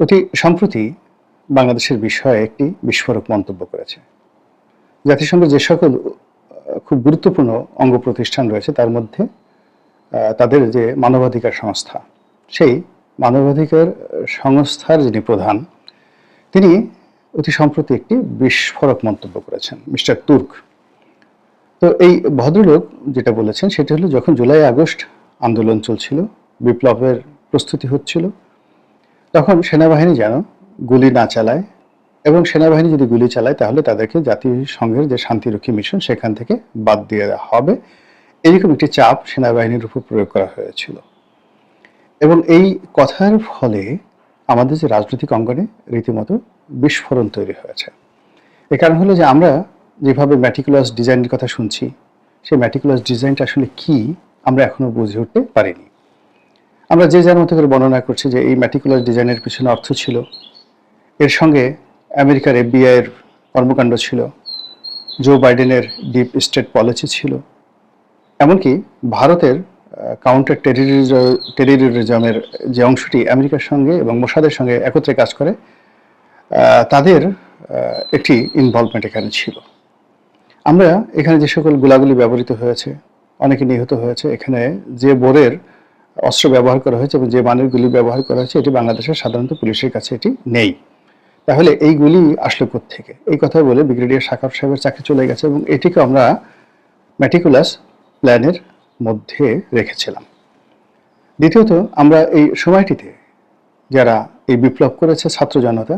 অতি সম্প্রতি বাংলাদেশের বিষয়ে একটি বিস্ফোরক মন্তব্য করেছে। জাতিসংঘের যে সকল খুব গুরুত্বপূর্ণ অঙ্গ প্রতিষ্ঠান রয়েছে, তার মধ্যে তাদের যে মানবাধিকার সংস্থা, সেই মানবাধিকার সংস্থার যিনি প্রধান, তিনি অতি সম্প্রতি একটি বিস্ফোরক মন্তব্য করেছেন, মিস্টার তুর্ক। তো এই ভদ্রলোক যেটা বলেছেন, সেটা হলো যখন জুলাই আগস্ট আন্দোলন চলছিল, বিপ্লবের প্রস্তুতি হচ্ছিল তখন সেনাবাহিনী যেন গুলি না চালায় এবং সেনাবাহিনী যদি গুলি চালায়, তাহলে তাদেরকে জাতিসংঘের যে শান্তিরক্ষী মিশন, সেখান থেকে বাদ দিয়ে দেওয়া হবে। এরকম একটি চাপ সেনাবাহিনীর উপর প্রয়োগ করা হয়েছিল। এবং এই কথার ফলে আমাদের যে রাজনৈতিক অঙ্গনে রীতিমতো বিস্ফোরণ তৈরি হয়েছে। এ কারণ হলো যে আমরা যেভাবে ম্যাটিকুলাস ডিজাইনের কথা শুনছি, সেই ম্যাটিকুলাস ডিজাইনটা আসলে কি, আমরা এখনও বুঝে উঠতে পারিনি। আমরা যে যার মতো করে বর্ণনা করছি যে এই ম্যাটিকুলার ডিজাইনের পিছনে অর্থ ছিল, এর সঙ্গে আমেরিকার এফবিআই এর কর্মকাণ্ড ছিল জো বাইডেনের ডিপ স্টেট পলিসি ছিল, এমনকি ভারতের কাউন্টার টেরিরিজমের যে অংশটি আমেরিকার সঙ্গে এবং মোসাদের সঙ্গে একত্রে কাজ করে তাদের একটি ইনভলভমেন্ট এখানে ছিল। আমরা এখানে যে সকল গুলাগুলি ব্যবহৃত হয়েছে, অনেকে নিহত হয়েছে, এখানে যে বোরের অস্ত্র ব্যবহার করা হয়েছে এবং যে মানের গুলি ব্যবহার করা হয়েছে, এটি বাংলাদেশের সাধারণত পুলিশের কাছে এটি নেই। তাহলে এই গুলি আসলো থেকে এই কথা বলে ব্রিগেডিয়ার সাকার সাহেবের চাকরি চলে গেছে এবং এটিকে আমরা ম্যাটিকুলাস প্ল্যানের মধ্যে রেখেছিলাম। দ্বিতীয়ত, আমরা এই সময়টিতে যারা এই বিপ্লব করেছে, ছাত্র জনতা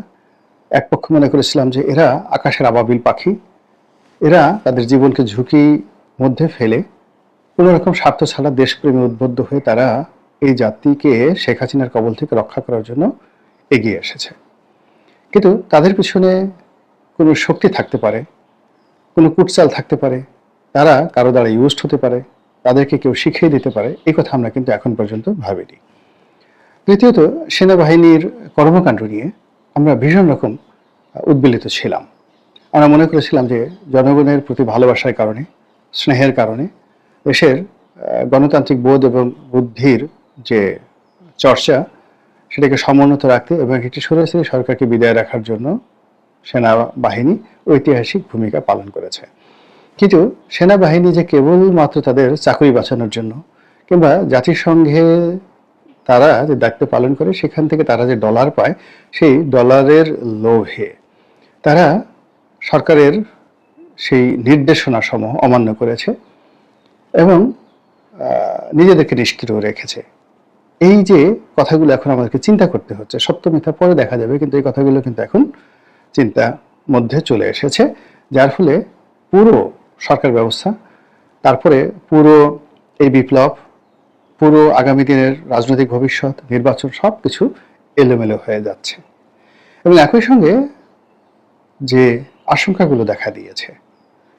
এক পক্ষ মনে করেছিলাম যে এরা আকাশের আবাবিল পাখি। এরা তাদের জীবনকে ঝুঁকি মধ্যে ফেলে কোনো রকম স্বার্থ ছাড়া দেশপ্রেমে উদ্বুদ্ধ হয়ে তারা এই জাতিকে শেখ হাসিনার কবল থেকে রক্ষা করার জন্য এগিয়ে এসেছে। কিন্তু তাদের পিছনে কোনো শক্তি থাকতে পারে, কোনো কুটচাল থাকতে পারে, তারা কারও দ্বারা ইউজড হতে পারে, তাদেরকে কেউ শিখিয়ে দিতে পারে এই কথা আমরা কিন্তু এখন পর্যন্ত ভাবিনি। তৃতীয়ত সেনাবাহিনীর কর্মকাণ্ড নিয়ে আমরা ভীষণ রকম উদ্বেলিত ছিলাম। আমরা মনে করেছিলাম যে জনগণের প্রতি ভালোবাসার কারণে, স্নেহের কারণে দেশের গণতান্ত্রিক বোধ এবং বুদ্ধির যে চর্চা, সেটাকে সমুন্নত রাখতে এবং একটি সরাসরি সরকারকে বিদায় রাখার জন্য সেনাবাহিনী ঐতিহাসিক ভূমিকা পালন করেছে। কিন্তু সেনাবাহিনী যে কেবলমাত্র তাদের চাকরি বাঁচানোর জন্য কিংবা জাতিসংঘে তারা যে দায়িত্ব পালন করে, সেখান থেকে তারা যে ডলার পায়, সেই ডলারের লোভে তারা সরকারের সেই নির্দেশনা সমূহ অমান্য করেছে। এবং নিজেদেরকে নিষ্ক্রিয় রেখেছে। এই যে কথাগুলো এখন আমাদেরকে চিন্তা করতে হচ্ছে সত্য মিথ্যা পরে দেখা যাবে, কিন্তু এই কথাগুলো কিন্তু এখন চিন্তা মধ্যে চলে এসেছে, যার ফলে পুরো সরকার ব্যবস্থা, তারপরে পুরো এই বিপ্লব, পুরো আগামী দিনের রাজনৈতিক ভবিষ্যৎ, নির্বাচন সব কিছু এলোমেলো হয়ে যাচ্ছে। এবং একই সঙ্গে যে আশঙ্কাগুলো দেখা দিয়েছে,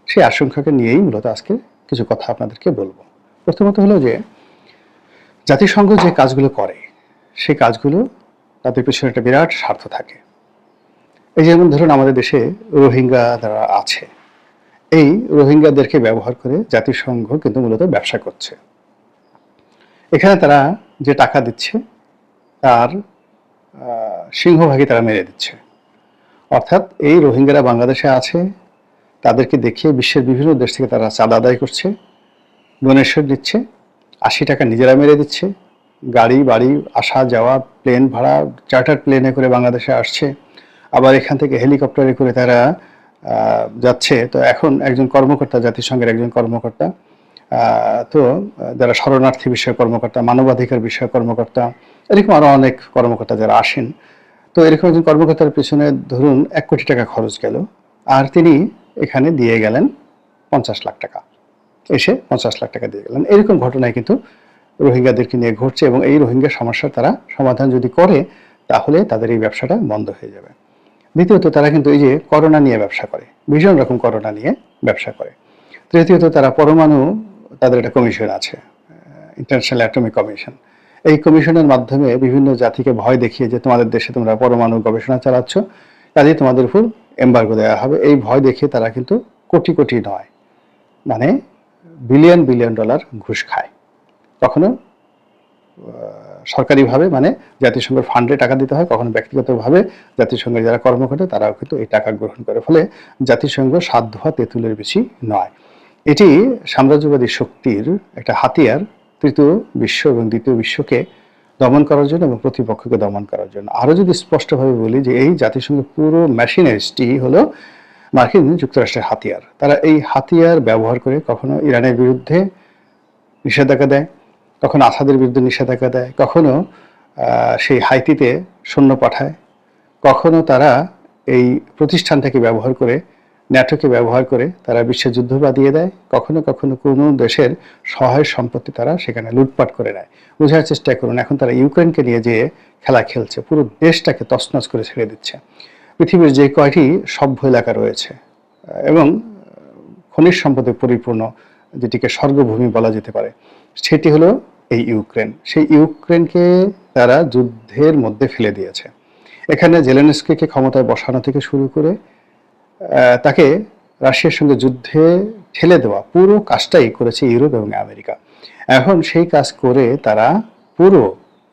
সেই আশঙ্কাকে নিয়েই মূলত আজকে কিছু কথা আপনাদেরকে বলব। প্রথমত হলো যে, জাতিসংঘ যে কাজগুলো করে, সেই কাজগুলো তাদের পেছনে একটা বিরাট স্বার্থ থাকে। এই যেমন ধরুন আমাদের দেশে রোহিঙ্গা যারা আছে। এই রোহিঙ্গাদেরকে ব্যবহার করে জাতিসংঘ কিন্তু মূলত ব্যবসা করছে। এখানে তারা যে টাকা দিচ্ছে, তার সিংহভাগই তারা মেরে দিচ্ছে। অর্থাৎ এই রোহিঙ্গারা বাংলাদেশে আছে তাদেরকে দেখিয়ে বিশ্বের বিভিন্ন দেশ থেকে তারা চাঁদা আদায় করছে ডোনেশন দিচ্ছে আশি টাকা নিজেরা মেরে দিচ্ছে, গাড়ি, বাড়ি, আসা, যাওয়া প্লেন ভাড়া চার্টার প্লেনে করে বাংলাদেশে আসছে। আবার এখান থেকে হেলিকপ্টারে করে তারা যাচ্ছে। তো এখন একজন কর্মকর্তা, জাতিসংঘের একজন কর্মকর্তা তো যারা শরণার্থী বিষয়ক কর্মকর্তা, মানবাধিকার বিষয়ক কর্মকর্তা, এরকম আরও অনেক কর্মকর্তা যারা আসেন। তো এরকম একজন কর্মকর্তার পিছনে ধরুন এক কোটি টাকা খরচ গেল। আর তিনি এখানে দিয়ে গেলেন পঞ্চাশ লাখ টাকা। এসে পঞ্চাশ লাখ টাকা দিয়ে গেলেন। এরকম ঘটনায় কিন্তু রোহিঙ্গাদেরকে নিয়ে ঘটছে এবং এই রোহিঙ্গা সমস্যার তারা সমাধান যদি করে, তাহলে তাদের এই ব্যবসাটা বন্ধ হয়ে যাবে। দ্বিতীয়ত তারা কিন্তু এই যে করোনা নিয়ে ব্যবসা করে, ভীষণ রকম করোনা নিয়ে ব্যবসা করে। তৃতীয়ত তারা পরমাণু, তাদের একটা কমিশন আছে ইন্টারন্যাশনাল অ্যাটমিক কমিশন এই কমিশনের মাধ্যমে বিভিন্ন জাতিকে ভয় দেখিয়ে যে তোমাদের দেশে তোমরা পরমাণু গবেষণা চালাচ্ছ, কাজেই তোমাদের উপর এম্বার্গো দেওয়া হবে। এই ভয় দেখে তারা কিন্তু কোটি কোটি নয় মানে বিলিয়ন বিলিয়ন ডলার ঘুষ খায়। কখনো সরকারিভাবে মানে জাতিসংঘের ফান্ডে টাকা দিতে হয়, কখনো ব্যক্তিগতভাবে জাতিসংঘের যারা কর্মকর্তা, তারাও কিন্তু এই টাকা গ্রহণ করে। ফলে জাতিসংঘ সাধ্য হওয়া তেঁতুলের বেশি নয়। এটি সাম্রাজ্যবাদী শক্তির একটা হাতিয়ার, তৃতীয় বিশ্ব এবং দ্বিতীয় বিশ্বকে দমন করার জন্য এবং প্রতিপক্ষকে দমন করার জন্য। আরও যদি স্পষ্টভাবে বলি যে এই জাতিসংঘের পুরো মেশিনারিজটি হলো মার্কিন যুক্তরাষ্ট্রের হাতিয়ার। তারা এই হাতিয়ার ব্যবহার করে কখনো ইরানের বিরুদ্ধে নিষেধাজ্ঞা দেয়, কখনো আসাদের বিরুদ্ধে নিষেধাজ্ঞা দেয়, কখনো সেই হাইতিতে সৈন্য পাঠায়, কখনো তারা এই প্রতিষ্ঠানটাকে ব্যবহার করে ন্যাটোকে ব্যবহার করে তারা বিশ্বে যুদ্ধ বাদিয়ে দেয়। কখনো কখনো কোনো দেশের সহায় সম্পত্তি তারা সেখানে লুটপাট করে নেয়। বোঝার চেষ্টা করুন, এখন তারা ইউক্রেনকে নিয়ে যেয়ে খেলা খেলছে, পুরো দেশটাকে তছনছ করে ছেড়ে দিচ্ছে। পৃথিবীর যে কয়টি সভ্য এলাকা রয়েছে, এবং খনিজ সম্পদে পরিপূর্ণ যেটিকে স্বর্গভূমি বলা যেতে পারে, সেটি হলো এই ইউক্রেন। সেই ইউক্রেনকে তারা যুদ্ধের মধ্যে ফেলে দিয়েছে। এখানে জেলেনস্কিকে ক্ষমতায় বসানো থেকে শুরু করে তাকে রাশিয়ার সঙ্গে যুদ্ধে ঠেলে দেওয়া পুরো কাজটাই করেছে ইউরোপ এবং আমেরিকা। এখন সেই কাজ করে তারা পুরো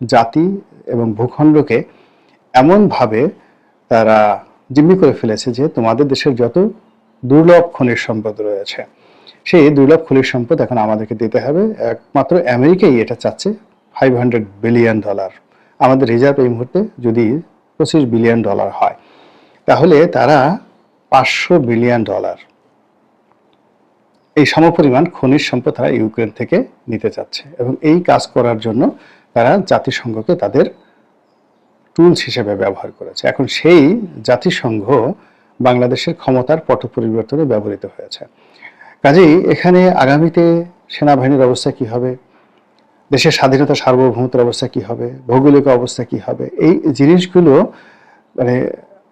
জাতি এবং ভূখণ্ডকে এমনভাবে তারা জিম্মি করে ফেলেছে যে তোমাদের দেশের যত দুর্লভ খনিজ সম্পদ রয়েছে, সেই দুর্লভ খনিজ সম্পদ এখন আমাদেরকে দিতে হবে। একমাত্র আমেরিকাই এটা চাচ্ছে ফাইভ হান্ড্রেড বিলিয়ন ডলার আমাদের রিজার্ভ এই মুহূর্তে যদি পঁচিশ বিলিয়ন ডলার হয়, তাহলে তারা পাঁচশো বিলিয়ন ডলার। এই সমপরিমাণ খনিজ সম্পদ তারা ইউক্রেন থেকে নিতে চাচ্ছে এবং এই কাজ করার জন্য তারা জাতিসংঘকে তাদের টুলস হিসেবে ব্যবহার করেছে। এখন সেই জাতিসংঘ বাংলাদেশের ক্ষমতার পট পরিবর্তনে ব্যবহৃত হয়েছে। কাজেই এখানে আগামীতে সেনাবাহিনীর অবস্থা কি হবে? দেশের স্বাধীনতা সার্বভৌমত্বের অবস্থা কি হবে? ভৌগোলিক অবস্থা কি হবে? এই জিনিসগুলো মানে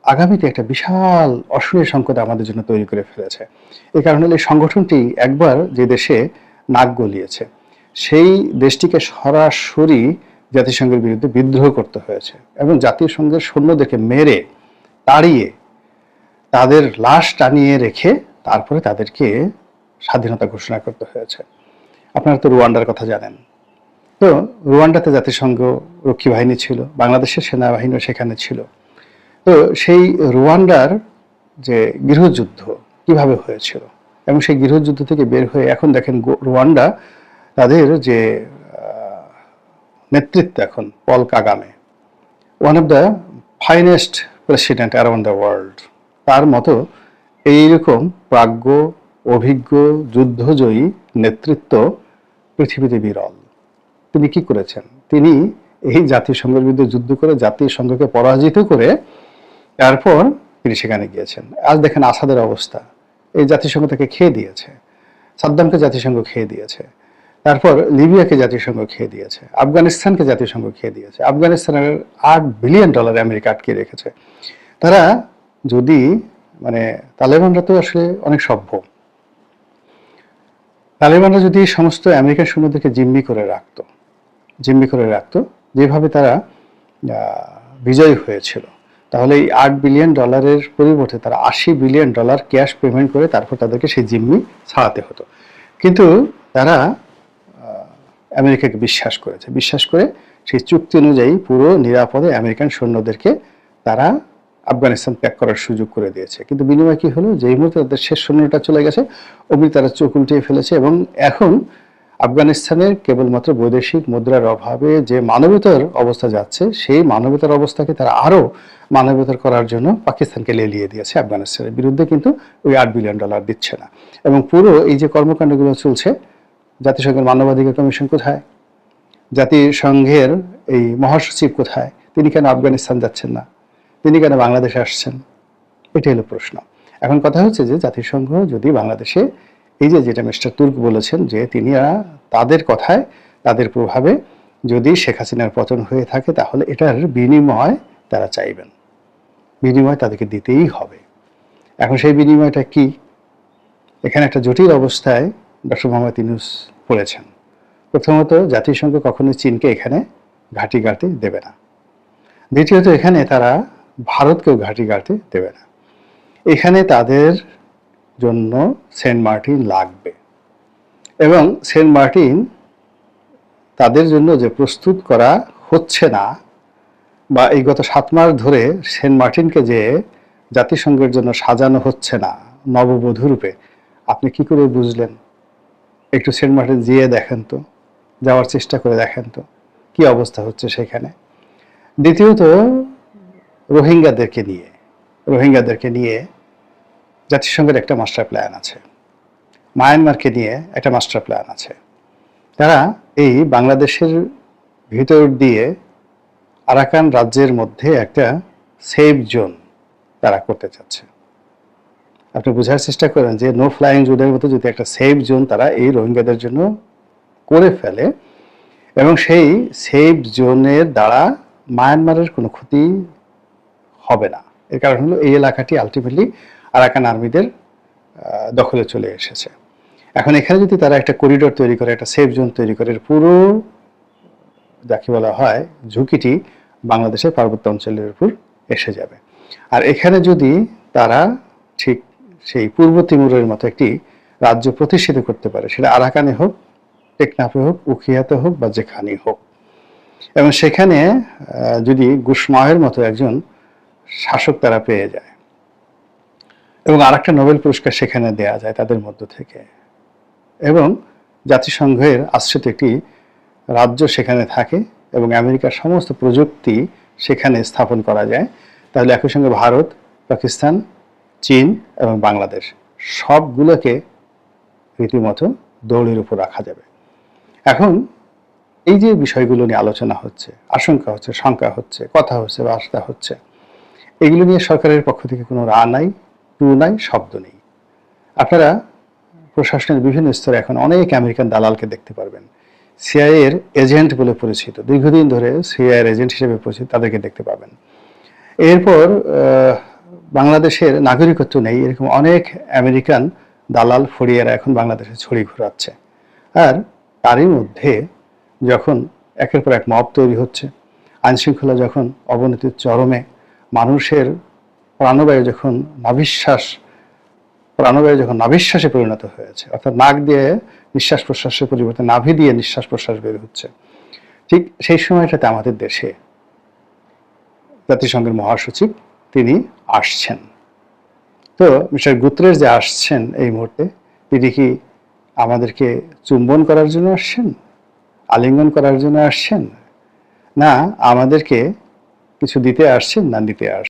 আগামীতে একটা বিশাল অসুরের সংকট আমাদের জন্য তৈরি করে ফেলেছে। এই কারণে এই সংগঠনটি একবার যে দেশে নাক গলিয়েছে, সেই দেশটিকে সরাসরি জাতিসংঘের বিরুদ্ধে বিদ্রোহ করতে হয়েছে এবং জাতিসংঘের সৈন্যদেরকে মেরে তাড়িয়ে তাদের লাশ টানিয়ে রেখে তারপরে তাদেরকে স্বাধীনতা ঘোষণা করতে হয়েছে। আপনারা তো রুয়ান্ডার কথা জানেন। তো রুয়ান্ডাতে জাতিসংঘ রক্ষী বাহিনী ছিল, বাংলাদেশের সেনাবাহিনীও সেখানে ছিল। তো সেই রুয়ান্ডার যে গৃহযুদ্ধ কীভাবে হয়েছিল? এবং সেই গৃহযুদ্ধ থেকে বের হয়ে এখন দেখেন রুয়ান্ডা তাদের যে নেতৃত্ব এখন, Paul Kagame one of the finest president around the world তার মতো এইরকম প্রাজ্ঞ, অভিজ্ঞ, যুদ্ধজয়ী নেতৃত্ব পৃথিবীতে বিরল। তিনি কি করেছেন? তিনি এই জাতিসংঘের বিরুদ্ধে যুদ্ধ করে জাতিসংঘকে পরাজিত করে তারপর তিনি সেখানে গিয়েছেন। আজ দেখেন আসাদের অবস্থা। এই জাতিসংঘ তাকে খেয়ে দিয়েছে। সাদ্দামকে জাতিসংঘ খেয়ে দিয়েছে। তারপর লিবিয়াকে জাতিসংঘ খেয়ে দিয়েছে। আফগানিস্তানকে জাতিসংঘ খেয়ে দিয়েছে। আফগানিস্তানের আট বিলিয়ন ডলার আমেরিকা আটকে রেখেছে। তারা যদি মানে তালেবানরা তো আসলে অনেক সভ্য। তালেবানরা যদি সমস্ত আমেরিকান সৈন্যদেরকে জিম্মি করে রাখতো, জিম্মি করে রাখতো, যেভাবে তারা বিজয়ী হয়েছিল। তাহলে এই আট বিলিয়ন ডলারের পরিবর্তে তারা আশি বিলিয়ন ডলার ক্যাশ পেমেন্ট করে তারপর তাদেরকে সেই জিম্মি ছাড়াতে হতো। কিন্তু তারা আমেরিকাকে বিশ্বাস করেছে। বিশ্বাস করে সেই চুক্তি অনুযায়ী পুরো নিরাপদে আমেরিকান সৈন্যদেরকে তারা আফগানিস্তান ত্যাগ করার সুযোগ করে দিয়েছে। কিন্তু বিনিময় কি হলো? যেই মুহূর্তে তাদের শেষ সৈন্যটা চলে গেছে, অমনি তারা চোখ উল্টিয়ে ফেলেছে এবং এখন আফগানিস্তানের কেবলমাত্র বৈদেশিক মুদ্রার অভাবে যে মানবতার অবস্থা যাচ্ছে, সেই মানবতার অবস্থাকে তারা আরও মানবতার করার জন্য পাকিস্তানকে লেলিয়ে দিয়েছে আফগানিস্তানের বিরুদ্ধে, কিন্তু ওই আট বিলিয়ন ডলার দিচ্ছে না। এবং পুরো এই যে কর্মকাণ্ডগুলো চলছে, জাতিসংঘের মানবাধিকার কমিশন কোথায়? জাতিসংঘের এই মহাসচিব কোথায়? তিনি কেন আফগানিস্তান যাচ্ছেন না? তিনি কেন বাংলাদেশে আসছেন? এটাই হলো প্রশ্ন। এখন কথা হচ্ছে যে, জাতিসংঘ যদি বাংলাদেশে এই যে, যেটা মিস্টার তুর্ক বলেছেন যে, তিনি তাদের কথায়, তাদের প্রভাবে যদি শেখ হাসিনার পতন হয়ে থাকে, তাহলে এটার বিনিময় তারা চাইবেন। বিনিময় তাদেরকে দিতেই হবে। এখন সেই বিনিময়টা কি? এখানে একটা জটিল অবস্থায় ডক্টর মোহাম্মদ ইনুস পড়েছেন। প্রথমত, জাতিসংঘ কখনো চীনকে এখানে ঘাঁটি গাড়তে দেবে না। দ্বিতীয়ত, এখানে তারা ভারতকেও ঘাঁটি গাড়তে দেবে না। এখানে তাদের জন্য সেন্ট মার্টিন লাগবে। এবং সেন্ট মার্টিন তাদের জন্য যে প্রস্তুত করা হচ্ছে না, বা এই গত সাত মাস ধরে সেন্ট মার্টিনকে যে জাতিসংঘের জন্য সাজানো হচ্ছে না, নববধূ রূপে, আপনি কি করে বুঝলেন? একটু সেন্ট মার্টিন যেয়ে দেখেন তো, যাওয়ার চেষ্টা করে দেখেন তো, কি অবস্থা হচ্ছে সেখানে? দ্বিতীয়ত, রোহিঙ্গাদেরকে নিয়ে রোহিঙ্গাদেরকে নিয়ে জাতিসংঘের একটা মাস্টার প্ল্যান আছে। মায়ানমারকে নিয়ে একটা মাস্টার প্ল্যান আছে। তারা এই বাংলাদেশের ভিতর দিয়ে আরাকান রাজ্যের মধ্যে একটা সেফ জোন তারা করতে চাচ্ছে। আপনি বোঝার চেষ্টা করেন যে নো ফ্লাইং জোনের মতো যদি একটা সেফ জোন তারা এই রোহিঙ্গাদের জন্য করে ফেলে এবং সেই সেফ জোনের দ্বারা মায়ানমারের কোনো ক্ষতি হবে না। এর কারণ হলো এই এলাকাটি আলটিমেটলি আরাকান আর্মিদের দখলে চলে এসেছে। এখন এখানে যদি তারা একটা করিডোর তৈরি করে, একটা সেফ জোন তৈরি করে পুরো যাকে বলা হয় ঝুঁকিটি বাংলাদেশের পার্বত্য অঞ্চলের উপর এসে যাবে। আর এখানে যদি তারা ঠিক সেই পূর্ব তিমুরের মতো একটি রাজ্য প্রতিষ্ঠিত করতে পারে, সেটা আরাকানে হোক, টেকনাফে হোক, উখিয়াতে হোক বা যেখানেই হোক। এবং সেখানে যদি গুসমাহের মতো একজন শাসক তারা পেয়ে যায় এবং আরেকটা নোবেল পুরস্কার সেখানে দেয়া যায় তাদের মধ্য থেকে। এবং জাতিসংঘের আশ্রিত একটি রাজ্য সেখানে থাকে এবং আমেরিকার সমস্ত প্রযুক্তি সেখানে স্থাপন করা যায়। তাহলে একই সঙ্গে ভারত, পাকিস্তান, চীন এবং বাংলাদেশ সবগুলোকে রীতিমতো দৌড়ের উপর রাখা যাবে। এখন এই যে বিষয়গুলো নিয়ে আলোচনা হচ্ছে, আশঙ্কা হচ্ছে, শঙ্কা হচ্ছে, কথা হচ্ছে বা হচ্ছে, এগুলো নিয়ে সরকারের পক্ষ থেকে কোনো রা নাই। নাই শব্দ নেই। আপনারা প্রশাসনের বিভিন্ন স্তরে এখন অনেক আমেরিকান দালালকে দেখতে পারবেন। সিআইএ এর এজেন্ট বলে পরিচিত, দীর্ঘদিন ধরে সিআইএর এজেন্ট হিসেবে পরিচিত, তাদেরকে দেখতে পাবেন। এরপর বাংলাদেশের নাগরিকত্ব নেই, এরকম অনেক আমেরিকান দালাল ফড়িয়ারা এখন বাংলাদেশে ছড়ি ঘোরাচ্ছে। আর তারই মধ্যে যখন একের পর এক মব তৈরি হচ্ছে, আইনশৃঙ্খলা যখন অবনতির চরমে, মানুষের প্রাণবায়ু যখন নাভিশ্বাস, প্রাণবায়ু যখন নাভিশ্বাসে পরিণত হয়েছে, অর্থাৎ নাক দিয়ে নিঃশ্বাস প্রশ্বাসের পরিবর্তে নাভি দিয়ে নিঃশ্বাস প্রশ্বাস বের হচ্ছে, ঠিক সেই সময়টাতে আমাদের দেশে জাতিসংঘের মহাসচিব তিনি আসছেন। তো মিস্টার গুত্রের যে আসছেন এই মুহূর্তে, তিনি কি আমাদেরকে চুম্বন করার জন্য আসছেন? আলিঙ্গন করার জন্য আসছেন? না, আমাদেরকে কিছু দিতে আসছেন না দিতে আসছেন?